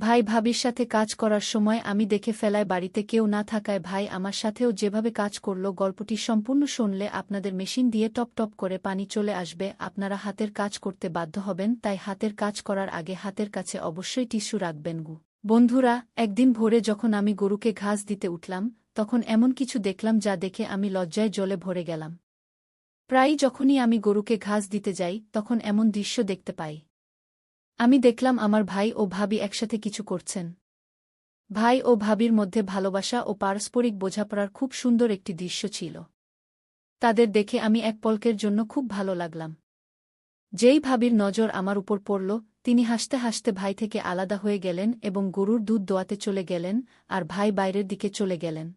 ভাই ভাবির সাথে কাজ করার সময় আমি দেখে ফেলায় বাড়িতে কেউ না থাকায় ভাই আমার সাথেও যেভাবে কাজ করল গল্পটি সম্পূর্ণ শুনলে আপনাদের মেশিন দিয়ে টপ টপ করে পানি চলে আসবে, আপনারা হাতের কাজ করতে বাধ্য হবেন, তাই হাতের কাজ করার আগে হাতের কাছে অবশ্যই টিস্যু রাখবেন গু। বন্ধুরা, একদিন ভোরে যখন আমি গরুকে ঘাস দিতে উঠলাম, তখন এমন কিছু দেখলাম যা দেখে আমি লজ্জায় জলে ভরে গেলাম। প্রায়ই যখনই আমি গরুকে ঘাস দিতে যাই, তখন এমন দৃশ্য দেখতে পাই। আমি দেখলাম আমার ভাই ও ভাবি একসাথে কিছু করছেন। ভাই ও ভাবির মধ্যে ভালোবাসা ও পারস্পরিক বোঝাপড়ার খুব সুন্দর একটি দৃশ্য ছিল। তাদের দেখে আমি এক পলকের জন্য খুব ভালো লাগলাম। যেই ভাবির নজর আমার উপর পড়ল, তিনি হাসতে হাসতে ভাই থেকে আলাদা হয়ে গেলেন এবং গরুর দুধ দোয়াতে চলে গেলেন আর ভাই বাইরের দিকে চলে গেলেন।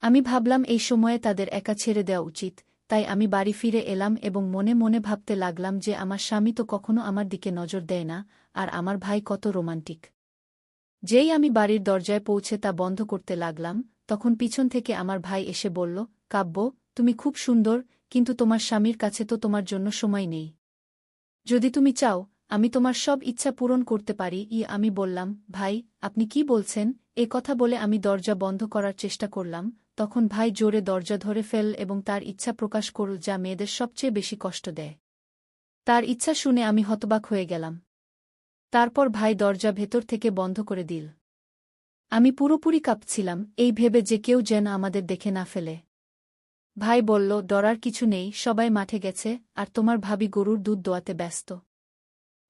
আমি ভাবলাম এই সময়ে তাদের একা ছেড়ে দেওয়া উচিত তাই আমি বাড়ি ফিরে এলাম এবং মনে মনে ভাবতে লাগলাম যে আমার স্বামী তো কখনো আমার দিকে নজর দেয় না, আর আমার ভাই কত রোমান্টিক। যেই আমি বাড়ির দরজায় পৌঁছে তা বন্ধ করতে লাগলাম, তখন পিছন থেকে আমার ভাই এসে বলল, কাব্য, তুমি খুব সুন্দর, কিন্তু তোমার স্বামীর কাছে তো তোমার জন্য সময় নেই। যদি তুমি চাও, আমি তোমার সব ইচ্ছা পূরণ করতে পারি। ই আমি বললাম, ভাই, আপনি কি বলছেন? এ কথা বলে আমি দরজা বন্ধ করার চেষ্টা করলাম তখন ভাই জোরে দরজা ধরে ফেল এবং তার ইচ্ছা প্রকাশ করল যা মেয়েদের সবচেয়ে বেশি কষ্ট দেয়। তার ইচ্ছা শুনে আমি হতবাক হয়ে গেলাম। তারপর ভাই দরজা ভেতর থেকে বন্ধ করে দিল। আমি পুরোপুরি কাঁপছিলাম, এই ভেবে যে কেউ যেন আমাদের দেখে না ফেলে। ভাই বলল, ডরার কিছু নেই, সবাই মাঠে গেছে, আর তোমার ভাবি গরুর দুধ দোয়াতে ব্যস্ত।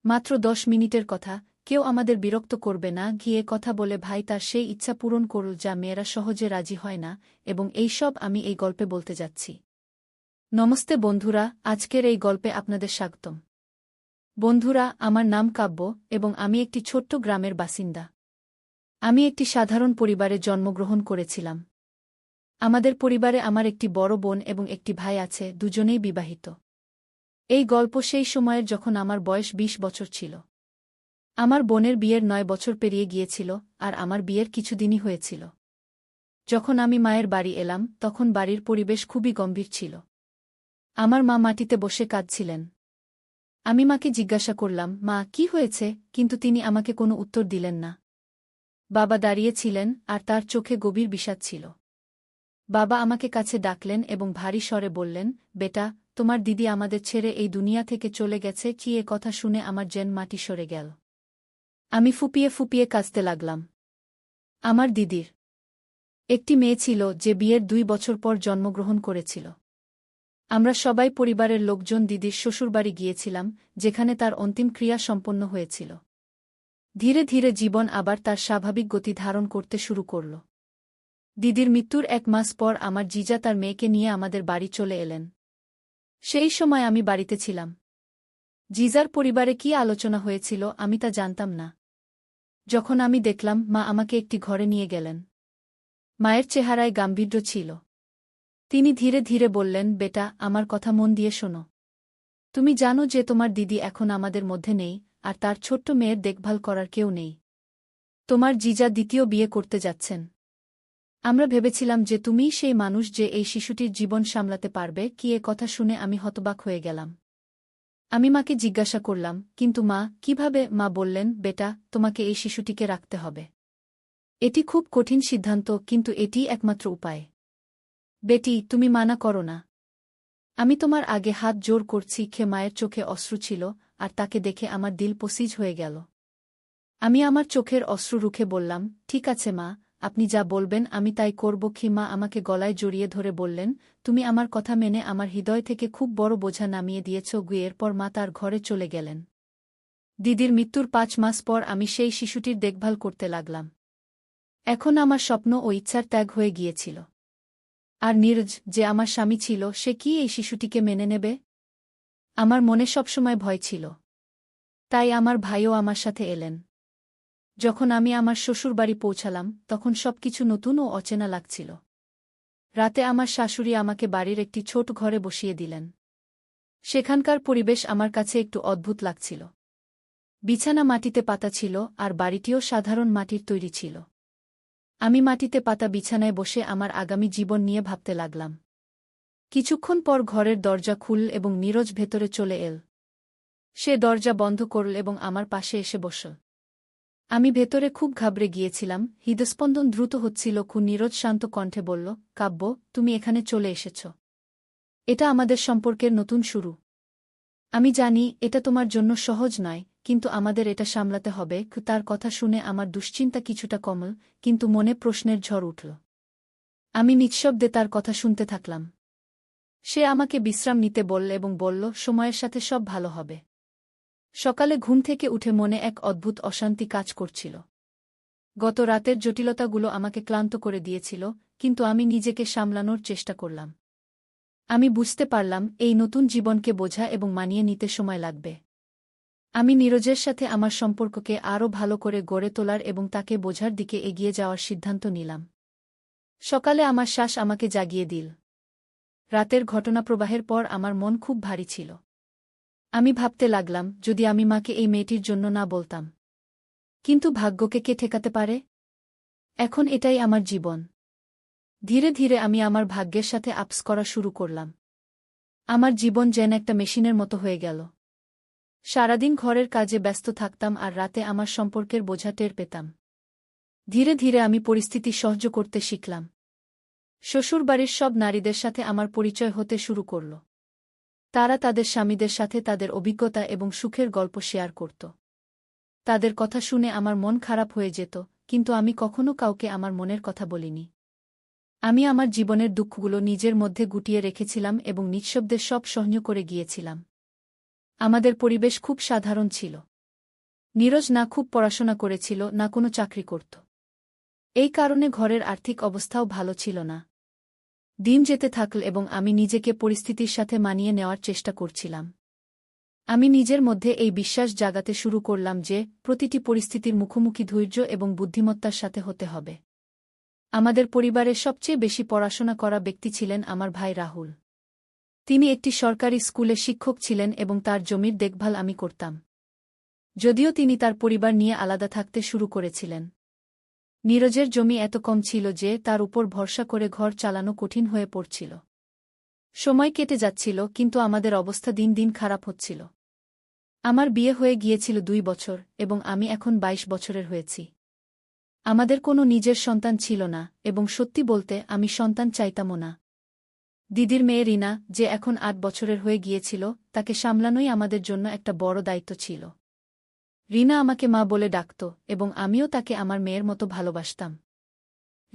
মাত্র দশ মিনিটের কথা কেউ আমাদের বিরক্ত করবে না, গিয়ে কথা বলে, ভাই, তার সেই ইচ্ছা পূরণ করল যা মেয়েরা সহজে রাজি হয় না, এবং এই সব আমি এই গল্পে বলতে যাচ্ছি। নমস্তে বন্ধুরা, আজকের এই গল্পে আপনাদের স্বাগতম। বন্ধুরা, আমার নাম কাব্য, এবং আমি একটি ছোট্ট গ্রামের বাসিন্দা। আমি একটি সাধারণ পরিবারে জন্মগ্রহণ করেছিলাম। আমাদের পরিবারে আমার একটি বড় বোন এবং একটি ভাই আছে, দুজনেই বিবাহিত। এই গল্প সেই সময়ের যখন আমার বয়স ২০ বছর ছিল। আমার বোনের বিয়ের নয় বছর পেরিয়ে গিয়েছিল, আর আমার বিয়ের কিছুদিনই হয়েছিল। যখন আমি মায়ের বাড়ি এলাম, তখন বাড়ির পরিবেশ খুবই গম্ভীর ছিল। আমার মা মাটিতে বসে কাঁদছিলেন। আমি মাকে জিজ্ঞাসা করলাম, মা, কি হয়েছে? কিন্তু তিনি আমাকে কোনো উত্তর দিলেন না। বাবা দাঁড়িয়েছিলেন, আর তার চোখে গভীর বিষাদ ছিল। বাবা আমাকে কাছে ডাকলেন এবং ভারী স্বরে বললেন, বেটা, তোমার দিদি আমাদের ছেড়ে এই দুনিয়া থেকে চলে গেছে, কি এ কথা শুনে আমার জেন মাটি সরে গেল? আমি ফুপিয়ে ফুপিয়ে কাঁচতে লাগলাম। আমার দিদির একটি মেয়ে ছিল যে বিয়ের দুই বছর পর জন্মগ্রহণ করেছিল। আমরা সবাই পরিবারের লোকজন দিদির শ্বশুরবাড়ি গিয়েছিলাম, যেখানে তার অন্তিম ক্রিয়া সম্পন্ন হয়েছিল। ধীরে ধীরে জীবন আবার তার স্বাভাবিক গতি ধারণ করতে শুরু করল। দিদির মৃত্যুর এক মাস পর আমার জিজা তার মেয়েকে নিয়ে আমাদের বাড়ি চলে এলেন। সেই সময় আমি বাড়িতে ছিলাম। জিজার পরিবারে কি আলোচনা হয়েছিল আমি তা জানতাম না। যখন আমি দেখলাম মা আমাকে একটি ঘরে নিয়ে গেলেন। মায়ের চেহারায় গাম্ভীর্য ছিল। তিনি ধীরে ধীরে বললেন, বেটা, আমার কথা মন দিয়ে শোনো। তুমি জানো যে তোমার দিদি এখন আমাদের মধ্যে নেই, আর তার ছোট্ট মেয়ের দেখভাল করার কেউ নেই। তোমার জিজা দ্বিতীয় বিয়ে করতে যাচ্ছেন। আমরা ভেবেছিলাম যে তুমিই সেই মানুষ যে এই শিশুটির জীবন সামলাতে পারবে, কি এ কথা শুনে আমি হতবাক হয়ে গেলাম। আমি মাকে জিজ্ঞাসা করলাম, কিন্তু মা, কীভাবে মা বললেন, বেটা, তোমাকে এই শিশুটিকে রাখতে হবে এটি খুব কঠিন সিদ্ধান্ত, কিন্তু এটি একমাত্র উপায়। বেটি, তুমি মানা করো না। আমি তোমার আগে হাত জোর করছি, খে মায়ের চোখে অশ্রু ছিল, আর তাকে দেখে আমার দিল পসিজ হয়ে গেল। আমি আমার চোখের অশ্রু রুখে বললাম, ঠিক আছে মা আপনি যা বলবেন আমি তাই করব। কি মা আমাকে গলায় জড়িয়ে ধরে বললেন, তুমি আমার কথা মেনে আমার হৃদয় থেকে খুব বড় বোঝা নামিয়ে দিয়েছ গুই এরপর মা তার ঘরে চলে গেলেন। দিদির মৃত্যুর পাঁচ মাস পর আমি সেই শিশুটির দেখভাল করতে লাগলাম। এখন আমার স্বপ্ন ও ইচ্ছার ত্যাগ হয়ে গিয়েছিল। আর নীরজ, যে আমার স্বামী ছিল, সে কি এই শিশুটিকে মেনে নেবে? আমার মনে সবসময় ভয় ছিল। তাই আমার ভাইও আমার সাথে এলেন। যখন আমি আমার শ্বশুরবাড়ি পৌঁছালাম, তখন সবকিছু নতুন ও অচেনা লাগছিল। রাতে আমার শাশুড়ি আমাকে বাড়ির একটি ছোট ঘরে বসিয়ে দিলেন। সেখানকার পরিবেশ আমার কাছে একটু অদ্ভুত লাগছিল। বিছানা মাটিতে পাতা ছিল আর বাড়িটিও সাধারণ মাটির তৈরি ছিল। আমি মাটিতে পাতা বিছানায় বসে আমার আগামী জীবন নিয়ে ভাবতে লাগলাম। কিছুক্ষণ পর ঘরের দরজা খুল এবং নীরজ ভেতরে চলে এল। সে দরজা বন্ধ করল এবং আমার পাশে এসে বসল। আমি ভেতরে খুব ঘাবড়ে গিয়েছিলাম। হৃদস্পন্দন দ্রুত হচ্ছিল। খুব নীরজ শান্ত কণ্ঠে বলল, কাব্য, তুমি এখানে চলে এসেছ। এটা আমাদের সম্পর্কের নতুন শুরু। আমি জানি এটা তোমার জন্য সহজ নয়, কিন্তু আমাদের এটা সামলাতে হবে। তার কথা শুনে আমার দুশ্চিন্তা কিছুটা কমল, কিন্তু মনে প্রশ্নের ঝড় উঠল। আমি নিঃশব্দে তার কথা শুনতে থাকলাম। সে আমাকে বিশ্রাম নিতে বলল এবং বলল, সময়ের সাথে সব ভালো হবে। সকালে ঘুম থেকে উঠে মনে এক অদ্ভুত অশান্তি কাজ করছিল। গত রাতের জটিলতাগুলো আমাকে ক্লান্ত করে দিয়েছিল, কিন্তু আমি নিজেকে সামলানোর চেষ্টা করলাম। আমি বুঝতে পারলাম, এই নতুন জীবনকে বোঝা এবং মানিয়ে নিতে সময় লাগবে। আমি নীরজের সাথে আমার সম্পর্ককে আরও ভালো করে গড়ে তোলার এবং তাকে বোঝার দিকে এগিয়ে যাওয়ার সিদ্ধান্ত নিলাম। সকালে আমার শ্বাস আমাকে জাগিয়ে দিল। রাতের ঘটনাপ্রবাহের পর আমার মন খুব ভারী ছিল। আমি ভাবতে লাগলাম, যদি আমি মাকে এই মেয়েটির জন্য না বলতাম। কিন্তু ভাগ্যকে কে ঠেকাতে পারে? এখন এটাই আমার জীবন। ধীরে ধীরে আমি আমার ভাগ্যের সাথে আপস করা শুরু করলাম। আমার জীবন যেন একটা মেশিনের মতো হয়ে গেল। সারাদিন ঘরের কাজে ব্যস্ত থাকতাম আর রাতে আমার সম্পর্কের বোঝা টের পেতাম। ধীরে ধীরে আমি পরিস্থিতি সহ্য করতে শিখলাম। শ্বশুরবাড়ির সব নারীদের সাথে আমার পরিচয় হতে শুরু করল। তারা তাদের স্বামীদের সাথে তাদের অভিজ্ঞতা এবং সুখের গল্প শেয়ার করত। তাদের কথা শুনে আমার মন খারাপ হয়ে যেত, কিন্তু আমি কখনো কাউকে আমার মনের কথা বলিনি। আমি আমার জীবনের দুঃখগুলো নিজের মধ্যে গুটিয়ে রেখেছিলাম এবং নিঃশব্দে সব সহ্য করে গিয়েছিলাম। আমাদের পরিবেশ খুব সাধারণ ছিল। নীরজ না খুব পড়াশোনা করেছিল, না কোনো চাকরি করত। এই কারণে ঘরের আর্থিক অবস্থাও ভালো ছিল না। দিন যেতে থাকল এবং আমি নিজেকে পরিস্থিতির সাথে মানিয়ে নেওয়ার চেষ্টা করছিলাম। আমি নিজের মধ্যে এই বিশ্বাস জাগাতে শুরু করলাম যে, প্রতিটি পরিস্থিতির মুখোমুখি ধৈর্য এবং বুদ্ধিমত্তার সাথে হতে হবে। আমাদের পরিবারের সবচেয়ে বেশি পড়াশোনা করা ব্যক্তি ছিলেন আমার ভাই রাহুল। তিনি একটি সরকারি স্কুলে শিক্ষক ছিলেন এবং তার জমির দেখভাল আমি করতাম। যদিও তিনি তার পরিবার নিয়ে আলাদা থাকতে শুরু করেছিলেন। নীরজের জমি এত কম ছিল যে তার উপর ভরসা করে ঘর চালানো কঠিন হয়ে পড়ছিল। সময় কেটে যাচ্ছিল, কিন্তু আমাদের অবস্থা দিন দিন খারাপ হচ্ছিল। আমার বিয়ে হয়ে গিয়েছিল দুই বছর, এবং আমি এখন ২২ বছরের হয়েছি। আমাদের কোনো নিজের সন্তান ছিল না, এবং সত্যি বলতে আমি সন্তান চাইতামও না। দিদির মেয়ে রিনা, যে এখন আট বছরের হয়ে গিয়েছিল, তাকে সামলানোই আমাদের জন্য একটা বড় দায়িত্ব ছিল। রিনা আমাকে মা বলে ডাকত এবং আমিও তাকে আমার মেয়ের মতো ভালোবাসতাম।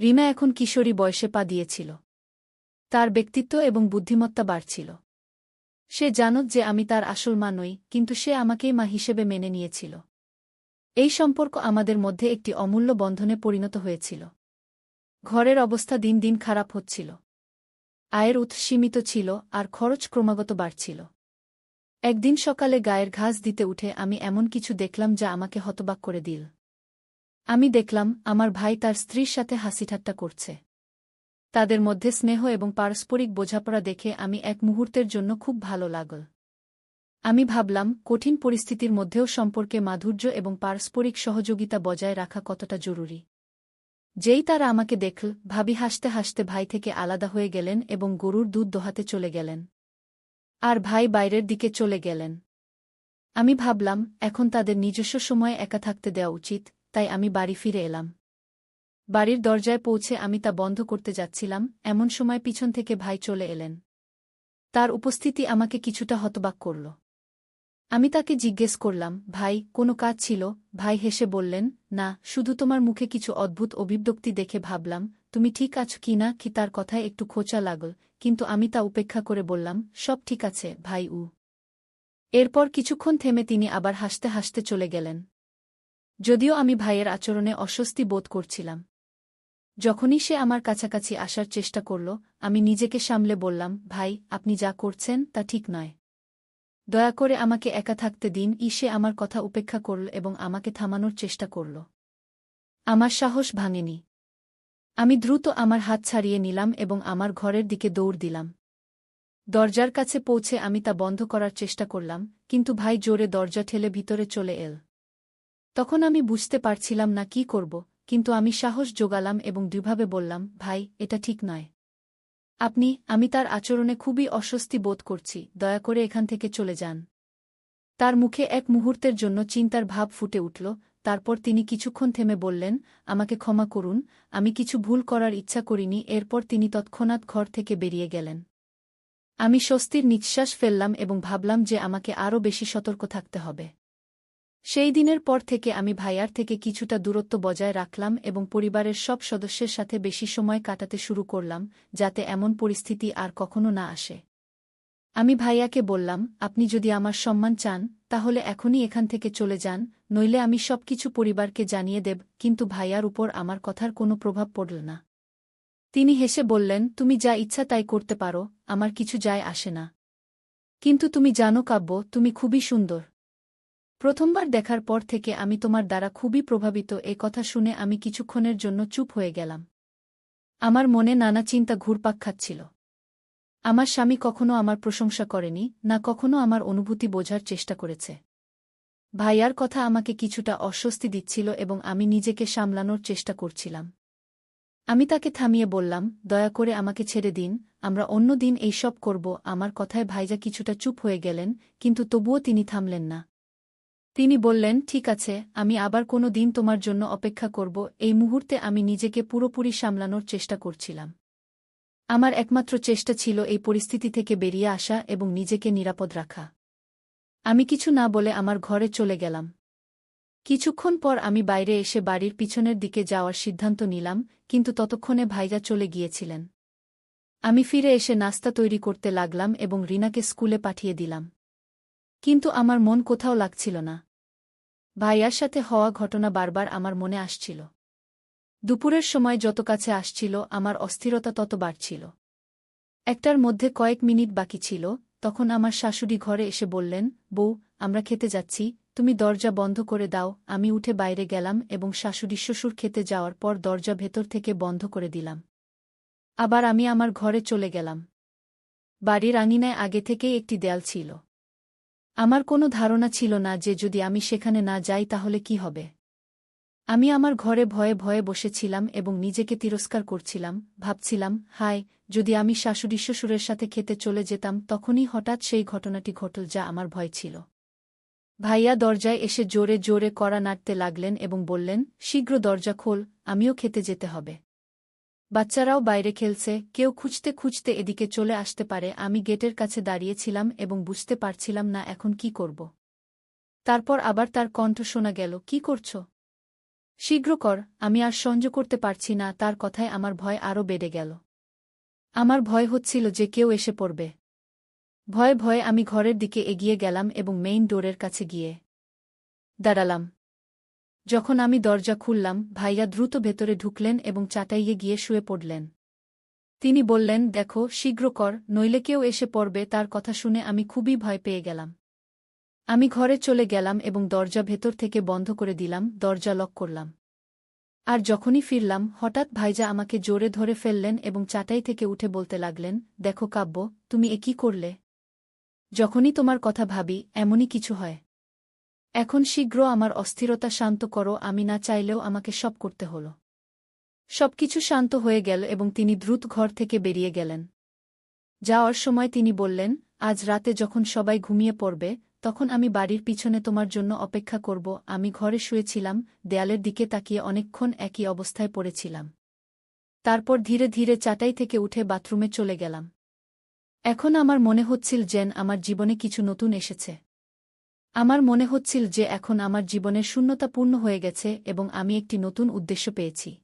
রিনা এখন কিশোরী বয়সে পা দিয়েছিল। তার ব্যক্তিত্ব এবং বুদ্ধিমত্তা বাড়ছিল। সে জানত যে আমি তার আসল মা নই, কিন্তু সে আমাকেই মা হিসেবে মেনে নিয়েছিল। এই সম্পর্ক আমাদের মধ্যে একটি অমূল্য বন্ধনে পরিণত হয়েছিল। ঘরের অবস্থা দিন দিন খারাপ হচ্ছিল। আয়ের উৎস সীমিত ছিল আর খরচ ক্রমাগত বাড়ছিল। একদিন সকালে গায়ের ঘাস দিতে উঠে আমি এমন কিছু দেখলাম যা আমাকে হতবাক করে দিল। আমি দেখলাম, আমার ভাই তার স্ত্রীর সাথে হাসিঠাট্টা করছে। তাদের মধ্যে স্নেহ এবং পারস্পরিক বোঝাপড়া দেখে আমি এক মুহূর্তের জন্য খুব ভালো লাগল। আমি ভাবলাম, কঠিন পরিস্থিতির মধ্যেও সম্পর্কে মাধুর্য এবং পারস্পরিক সহযোগিতা বজায় রাখা কতটা জরুরি। যেই তারা আমাকে দেখল, ভাবি হাসতে হাসতে ভাই থেকে আলাদা হয়ে গেলেন এবং গরুর দুধ দোহাতে চলে গেলেন। আর ভাই বাইরের দিকে চলে গেলেন। আমি ভাবলাম, এখন তাদের নিজস্ব সময়ে একা থাকতে দেওয়া উচিত, তাই আমি বাড়ি ফিরে এলাম। বাড়ির দরজায় পৌঁছে আমি তা বন্ধ করতে যাচ্ছিলাম, এমন সময় পিছন থেকে ভাই চলে এলেন। তার উপস্থিতি আমাকে কিছুটা হতবাক করল। আমি তাকে জিজ্ঞেস করলাম, ভাই, কোনো কাজ ছিল? ভাই হেসে বললেন, না, শুধু তোমার মুখে কিছু অদ্ভুত অভিব্যক্তি দেখে ভাবলাম তুমি ঠিক আছো কি না, কি তার কথায় একটু খোঁচা লাগল, কিন্তু আমি তা উপেক্ষা করে বললাম, সব ঠিক আছে, ভাই উ। এরপর কিছুক্ষণ থেমে তিনি আবার হাসতে হাসতে চলে গেলেন। যদিও আমি ভাইয়ের আচরণে অস্বস্তি বোধ করছিলাম। যখনই সে আমার কাছাকাছি আসার চেষ্টা করল, আমি নিজেকে সামলে বললাম, ভাই, আপনি যা করছেন তা ঠিক নয়। দয়া করে আমাকে একা থাকতে দিন, ই সে আমার কথা উপেক্ষা করল এবং আমাকে থামানোর চেষ্টা করল। আমার সাহস ভাঙেনি। আমি দ্রুত আমার হাত ছাড়িয়ে নিলাম এবং আমার ঘরের দিকে দৌড় দিলাম। দরজার কাছে পৌঁছে আমি তা বন্ধ করার চেষ্টা করলাম, কিন্তু ভাই জোরে দরজা ঠেলে ভিতরে চলে এল। তখন আমি বুঝতে পারছিলাম না কি করব, কিন্তু আমি সাহস জোগালাম এবং দুভাবে বললাম, ভাই, এটা ঠিক নয়। আপনি, আমি তার আচরণে খুবই অস্বস্তি বোধ করছি, দয়া করে এখান থেকে চলে যান। তার মুখে এক মুহূর্তের জন্য চিন্তার ভাব ফুটে উঠল তারপর তিনি কিছুক্ষণ থেমে বললেন, আমাকে ক্ষমা করুন, আমি কিছু ভুল করার ইচ্ছা করিনি। এরপর তিনি তৎক্ষণাৎ ঘর থেকে বেরিয়ে গেলেন। আমি স্বস্তির নিঃশ্বাস ফেললাম এবং ভাবলাম যে আমাকে আরও বেশি সতর্ক থাকতে হবে। সেই দিনের পর থেকে আমি ভাইয়ার থেকে কিছুটা দূরত্ব বজায় রাখলাম এবং পরিবারের সব সদস্যের সাথে বেশি সময় কাটাতে শুরু করলাম, যাতে এমন পরিস্থিতি আর কখনো না আসে। আমি ভাইয়াকে বললাম, আপনি যদি আমার সম্মান চান, তাহলে এখনই এখান থেকে চলে যান, নইলে আমি সবকিছু পরিবারকে জানিয়ে দেব, কিন্তু ভাইয়ার উপর আমার কথার কোনো প্রভাব পড়ল না। তিনি হেসে বললেন, তুমি যা ইচ্ছা তাই করতে পারো, আমার কিছু যায় আসে না। কিন্তু তুমি জানো কাব্য, তুমি খুবই সুন্দর। প্রথমবার দেখার পর থেকে আমি তোমার দ্বারা খুবই প্রভাবিত, এ কথা শুনে আমি কিছুক্ষণের জন্য চুপ হয়ে গেলাম। আমার মনে নানা চিন্তা ঘুরপাক খাচ্ছিল। আমার স্বামী কখনো আমার প্রশংসা করেনি, না কখনো আমার অনুভূতি বোঝার চেষ্টা করেছে। ভাইয়ার কথা আমাকে কিছুটা অস্বস্তি দিচ্ছিল এবং আমি নিজেকে সামলানোর চেষ্টা করছিলাম। আমি তাকে থামিয়ে বললাম, দয়া করে আমাকে ছেড়ে দিন, আমরা অন্য দিন এইসব করব, আমার কথায় ভাইজা কিছুটা চুপ হয়ে গেলেন, কিন্তু তবুও তিনি থামলেন না। তিনি বললেন, ঠিক আছে, আমি আবার কোনো দিন তোমার জন্য অপেক্ষা করব, এই মুহূর্তে আমি নিজেকে পুরোপুরি সামলানোর চেষ্টা করছিলাম। আমার একমাত্র চেষ্টা ছিল এই পরিস্থিতি থেকে বেরিয়ে আসা এবং নিজেকে নিরাপদ রাখা। আমি কিছু না বলে আমার ঘরে চলে গেলাম। কিছুক্ষণ পর আমি বাইরে এসে বাড়ির পিছনের দিকে যাওয়ার সিদ্ধান্ত নিলাম, কিন্তু ততক্ষণে ভাইরা চলে গিয়েছিলেন। আমি ফিরে এসে নাস্তা তৈরি করতে লাগলাম এবং রিনাকে স্কুলে পাঠিয়ে দিলাম। কিন্তু আমার মন কোথাও লাগছিল না। ভাইয়ার সাথে হওয়া ঘটনা বারবার আমার মনে আসছিল। দুপুরের সময় যত কাছে আসছিল, আমার অস্থিরতা তত বাড়ছিল। একটার মধ্যে কয়েক মিনিট বাকি ছিল, তখন আমার শাশুড়ি ঘরে এসে বললেন, বউ, আমরা খেতে যাচ্ছি, তুমি দরজা বন্ধ করে দাও, আমি উঠে বাইরে গেলাম এবং শাশুড়ি শ্বশুর খেতে যাওয়ার পর দরজা ভেতর থেকে বন্ধ করে দিলাম। আবার আমি আমার ঘরে চলে গেলাম। বাড়ির আঙিনায় আগে থেকেই একটি দেয়াল ছিল। আমার কোনো ধারণা ছিল না যে যদি আমি সেখানে না যাই তাহলে কি হবে। আমি আমার ঘরে ভয়ে ভয়ে বসেছিলাম এবং নিজেকে তিরস্কার করছিলাম, ভাবছিলাম, হায়, যদি আমি শাশুড়ি শ্বশুরের সাথে খেতে চলে যেতাম, তখনই হঠাৎ সেই ঘটনাটি ঘটল যা আমার ভয় ছিল। ভাইয়া দরজায় এসে জোরে জোরে কড়া নাড়তে লাগলেন এবং বললেন, শীঘ্র দরজা খোল, আমিও খেতে যেতে হবে। বাচ্চারাও বাইরে খেলছে, কেউ খুঁজতে খুঁজতে এদিকে চলে আসতে পারে, আমি গেটের কাছে দাঁড়িয়েছিলাম এবং বুঝতে পারছিলাম না এখন কি করব। তারপর আবার তার কণ্ঠ শোনা গেল, কি করছ? শীঘ্র কর, আমি আর সহ্য করতে পারছি না, তার কথায় আমার ভয় আরও বেড়ে গেল। আমার ভয় হচ্ছিল যে কেউ এসে পড়বে। ভয়ে ভয়ে আমি ঘরের দিকে এগিয়ে গেলাম এবং মেইন ডোরের কাছে গিয়ে দাঁড়ালাম। যখন আমি দরজা খুললাম, ভাইয়া দ্রুত ভেতরে ঢুকলেন এবং চাটাইয়ে গিয়ে শুয়ে পড়লেন। তিনি বললেন, দেখো, শীঘ্র কর, নইলে কেউ এসে পড়বে, তার কথা শুনে আমি খুবই ভয় পেয়ে গেলাম। আমি ঘরে চলে গেলাম এবং দরজা ভেতর থেকে বন্ধ করে দিলাম, দরজা লক করলাম। আর যখনই ফিরলাম, হঠাৎ ভাইজা আমাকে জোরে ধরে ফেললেন এবং চাটাই থেকে উঠে বলতে লাগলেন, দেখো কাব্য, তুমি এ কি করলে? যখনই তোমার কথা ভাবি, এমনই কিছু হয়। এখন শীঘ্র আমার অস্থিরতা শান্ত করো, আমি না চাইলেও আমাকে সব করতে হল। সবকিছু শান্ত হয়ে গেল এবং তিনি দ্রুত ঘর থেকে বেরিয়ে গেলেন। যাওয়ার সময় তিনি বললেন, আজ রাতে যখন সবাই ঘুমিয়ে পড়বে তখন আমি বাড়ির পিছনে তোমার জন্য অপেক্ষা করব। আমি ঘরে শুয়েছিলাম, দেয়ালের দিকে তাকিয়ে অনেকক্ষণ একই অবস্থায় পড়েছিলাম। তারপর ধীরে ধীরে চাটাই থেকে উঠে বাথরুমে চলে গেলাম। এখন আমার মনে হচ্ছিল যেন আমার জীবনে কিছু নতুন এসেছে। আমার মনে হচ্ছিল যে এখন আমার জীবনের শূন্যতা পূর্ণ হয়ে গেছে এবং আমি একটি নতুন উদ্দেশ্য পেয়েছি।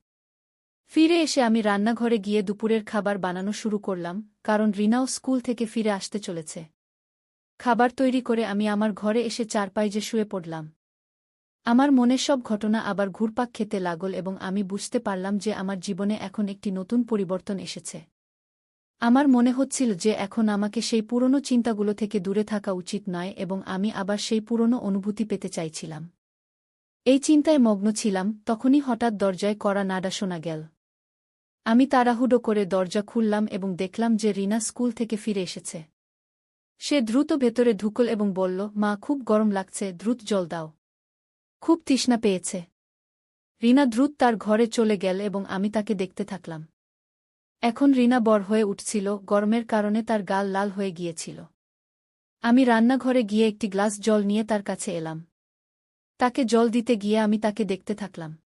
ফিরে এসে আমি রান্নাঘরে গিয়ে দুপুরের খাবার বানানো শুরু করলাম, কারণ রিনাও স্কুল থেকে ফিরে আসতে চলেছে। খাবার তৈরি করে আমি আমার ঘরে এসে চারপাইজে শুয়ে পড়লাম। আমার মনে সব ঘটনা আবার ঘুরপাক খেতে লাগল এবং আমি বুঝতে পারলাম যে আমার জীবনে এখন একটি নতুন পরিবর্তন এসেছে। আমার মনে হচ্ছিল যে এখন আমাকে সেই পুরনো চিন্তাগুলো থেকে দূরে থাকা উচিত নয় এবং আমি আবার সেই পুরনো অনুভূতি পেতে চাইছিলাম। এই চিন্তায় মগ্ন ছিলাম, তখনই হঠাৎ দরজায় কড়া নাডা শোনা গেল। আমি তাড়াহুডো করে দরজা খুললাম এবং দেখলাম যে রিনা স্কুল থেকে ফিরে এসেছে। সে দ্রুত ভেতরে ঢুকল এবং বলল, মা, খুব গরম লাগছে, দ্রুত জল দাও। খুব তৃষ্ণা পেয়েছে। রিনা দ্রুত তার ঘরে চলে গেল এবং আমি তাকে দেখতে থাকলাম। এখন রিনা বর হয়ে উঠছিল, গরমের কারণে তার গাল লাল হয়ে গিয়েছিল। আমি রান্নাঘরে গিয়ে একটি গ্লাস জল নিয়ে তার কাছে এলাম। তাকে জল দিতে গিয়ে আমি তাকে দেখতে থাকলাম।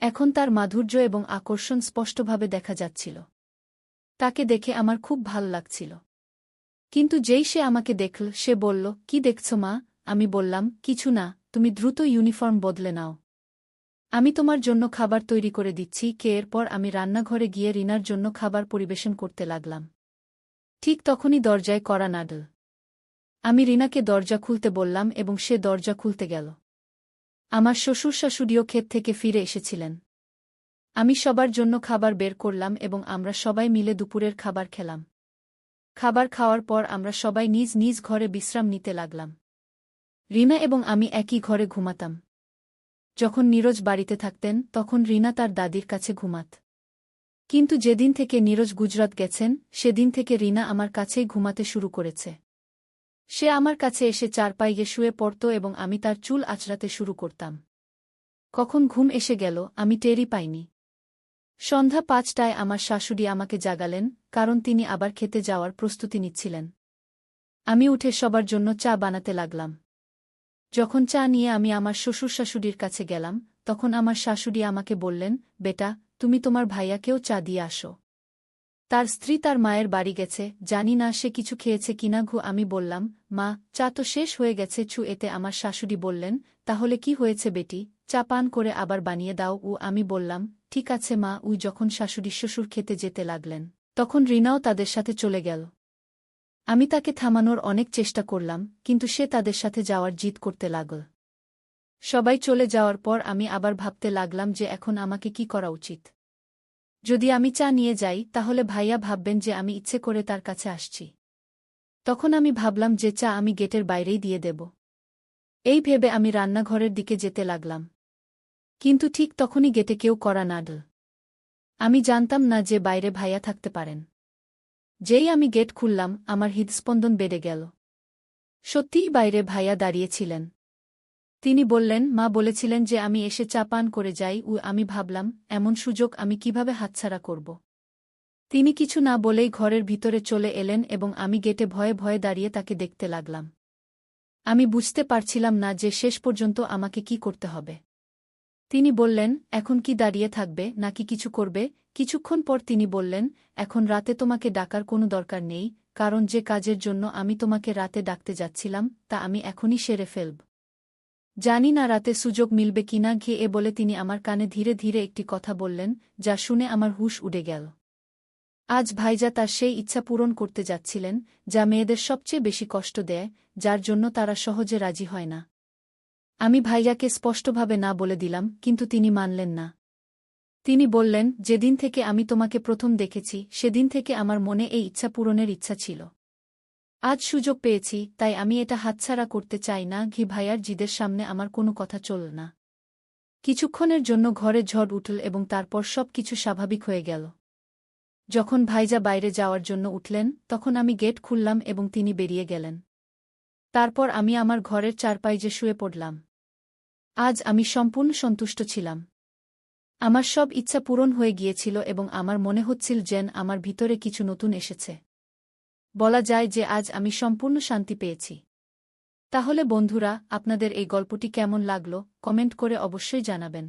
এখন তার মাধুর্য এবং আকর্ষণ স্পষ্টভাবে দেখা যাচ্ছিল। তাকে দেখে আমার খুব ভালো লাগছিল। কিন্তু যেই সে আমাকে দেখল, সে বলল, কি দেখছ মা? আমি বললাম, কিছু না, তুমি দ্রুত ইউনিফর্ম বদলে নাও। আমি তোমার জন্য খাবার তৈরি করে দিচ্ছি। কে এরপর আমি রান্নাঘরে গিয়ে রিনার জন্য খাবার পরিবেশন করতে লাগলাম। ঠিক তখনই দরজায় করা নাডল। আমি রিনাকে দরজা খুলতে বললাম এবং সে দরজা খুলতে গেল। আমার শ্বশুর শাশুড়িও ক্ষেত থেকে ফিরে এসেছিলেন। আমি সবার জন্য খাবার বের করলাম এবং আমরা সবাই মিলে দুপুরের খাবার খেলাম। খাবার খাওয়ার পর আমরা সবাই নিজ নিজ ঘরে বিশ্রাম নিতে লাগলাম। রিনা এবং আমি একই ঘরে ঘুমাতাম। যখন নীরজ বাড়িতে থাকতেন, তখন রিনা তার দাদির কাছে ঘুমাত। কিন্তু যেদিন থেকে নীরজ গুজরাত গেছেন, সেদিন থেকে রিনা আমার কাছেই ঘুমাতে শুরু করেছে। সে আমার কাছে এসে চারপাইয়ে শুয়ে পড়ত এবং আমি তার চুল আঁচড়াতে শুরু করতাম। কখন ঘুম এসে গেল, আমি টেরই পাইনি। সন্ধ্যা পাঁচটায় আমার শাশুড়ি আমাকে জাগালেন, কারণ তিনি আবার খেতে যাওয়ার প্রস্তুতি নিচ্ছিলেন। আমি উঠে সবার জন্য চা বানাতে লাগলাম। যখন চা নিয়ে আমি আমার শ্বশুর শাশুড়ির কাছে গেলাম, তখন আমার শাশুড়ি আমাকে বললেন, বেটা, তুমি তোমার ভাইয়াকেও চা দিয়ে আসো। তার স্ত্রী তার মায়ের বাড়ি গেছে, জানি না সে কিছু খেয়েছে কিনা ঘু আমি বললাম, মা, চা তো শেষ হয়ে গেছে ছু, এতে আমার শাশুড়ি বললেন, তাহলে কি হয়েছে বেটি? চা পান করে আবার বানিয়ে দাও। ও আমি বললাম ঠিক আছে মা, উই যখন শাশুড়ি শ্বশুর খেতে যেতে লাগলেন। তখন রিনাও তাদের সাথে চলে গেল। আমি তাকে থামানোর অনেক চেষ্টা করলাম, কিন্তু সে তাদের সাথে যাওয়ার জিদ করতে লাগল। সবাই চলে যাওয়ার পর আমি আবার ভাবতে লাগলাম যে এখন আমাকে কি করা উচিত। যদি আমি চা নিয়ে যাই, তাহলে ভাইয়া ভাববেন যে আমি ইচ্ছে করে তার কাছে আসছি। তখন আমি ভাবলাম যে চা আমি গেটের বাইরেই দিয়ে দেব। এই ভেবে আমি রান্নাঘরের দিকে যেতে লাগলাম। কিন্তু ঠিক তখনই গেটে কেউ করা নাডল আমি জানতাম না যে বাইরে ভাইয়া থাকতে পারেন। যেই আমি গেট খুললাম, আমার হৃদস্পন্দন বেড়ে গেল। সত্যিই বাইরে ভাইয়া দাঁড়িয়েছিলেন। তিনি বললেন, মা বলেছিলেন যে আমি এসে চা পান করে যাই ও আমি ভাবলাম, এমন সুযোগ আমি কীভাবে হাতছাড়া করব? তিনি কিছু না বলেই ঘরের ভিতরে চলে এলেন এবং আমি গেটে ভয়ে ভয়ে দাঁড়িয়ে তাকে দেখতে লাগলাম। আমি বুঝতে পারছিলাম না যে শেষ পর্যন্ত আমাকে কি করতে হবে। তিনি বললেন, এখন কি দাঁড়িয়ে থাকবে, নাকি কিছু করবে? কিছুক্ষণ পর তিনি বললেন, এখন রাতে তোমাকে ডাকার কোনো দরকার নেই, কারণ যে কাজের জন্য আমি তোমাকে রাতে ডাকতে যাচ্ছিলাম, তা আমি এখনই সেরে ফেলব। জানি না রাতে সুযোগ মিলবে কিনা ঘিয়ে এ বলে তিনি আমার কানে ধীরে ধীরে একটি কথা বললেন, যা শুনে আমার হুশ উড়ে গেল। আজ ভাইজা তার সেই ইচ্ছা পূরণ করতে যাচ্ছিলেন, যা মেয়েদের সবচেয়ে বেশি কষ্ট দেয়, যার জন্য তারা সহজে রাজি হয় না। আমি ভাইয়াকে স্পষ্টভাবে না বলে দিলাম, কিন্তু তিনি মানলেন না। তিনি বললেন, যেদিন থেকে আমি তোমাকে প্রথম দেখেছি, সেদিন থেকে আমার মনে এই ইচ্ছা পূরণের ইচ্ছা ছিল। আজ সুযোগ পেয়েছি, তাই আমি এটা হাতছাড়া করতে চাই না, ঘি ভাইয়ার জিদের সামনে আমার কোনো কথা চল না। কিছুক্ষণের জন্য ঘরে ঝড় উঠল এবং তারপর সব কিছু স্বাভাবিক হয়ে গেল। যখন ভাইজা বাইরে যাওয়ার জন্য উঠলেন, তখন আমি গেট খুললাম এবং তিনি বেরিয়ে গেলেন। তারপর আমি আমার ঘরের চারপাইজে শুয়ে পড়লাম। আজ আমি সম্পূর্ণ সন্তুষ্ট ছিলাম। আমার সব ইচ্ছা পূরণ হয়ে গিয়েছিল এবং আমার মনে হচ্ছিল যেন আমার ভিতরে কিছু নতুন এসেছে। বলা যায় যে আজ আমি সম্পূর্ণ শান্তি পেয়েছি। তাহলে বন্ধুরা, আপনাদের এই গল্পটি কেমন লাগল, কমেন্ট করে অবশ্যই জানাবেন।